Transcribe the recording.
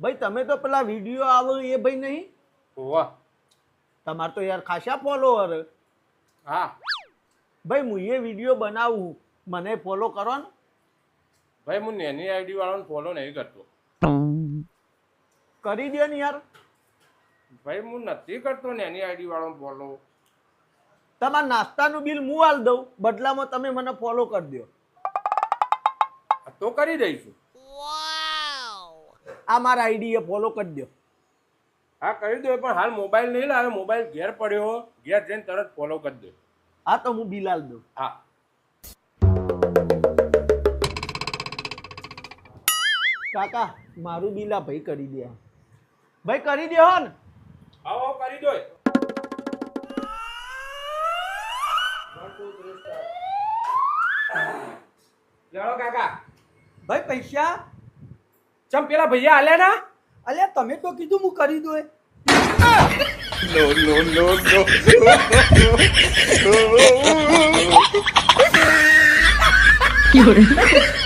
ભાઈ તમે તો પેલા વીડિયો આવો એ ભાઈ નહીં? વાહ. તમાર તો યાર ખાસા ફોલોવર હા. ભાઈ હું એ વીડિયો બનાવું. મને ફોલો કરો ને. ભાઈ હું નેની આઈડી વાળાને ફોલો નહીં કરતો. કરી દે ને યાર. ભાઈ હું નથી કરતો નેની આઈડી વાળાને ફોલો તમારા નાસ્તાનું બિલ હું આલ દઉં? બદલામાં તમે મને ફોલો કરી દો તો કરી દઈશું. આ મારા આઈડી એ ફોલો કરી દો હા કરી દો પણ હાલ મોબાઈલ નહીં લાવે મોબાઈલ ઘેર પડ્યો ઘેર જઈને તરત ફોલો કરી દો હા તો હું બિલ આલ દઉં. હા. કાકા મારું બિલ આ ભાઈ કરી દે. ભાઈ કરી દે હો ને. આવો કરી દો લેડો કાકા. ભાઈ પૈસા? ચમ પેલા ભૈયા આલ્યા ના? અલ્યા તમે તો કીધું હું કરી દઉં 人，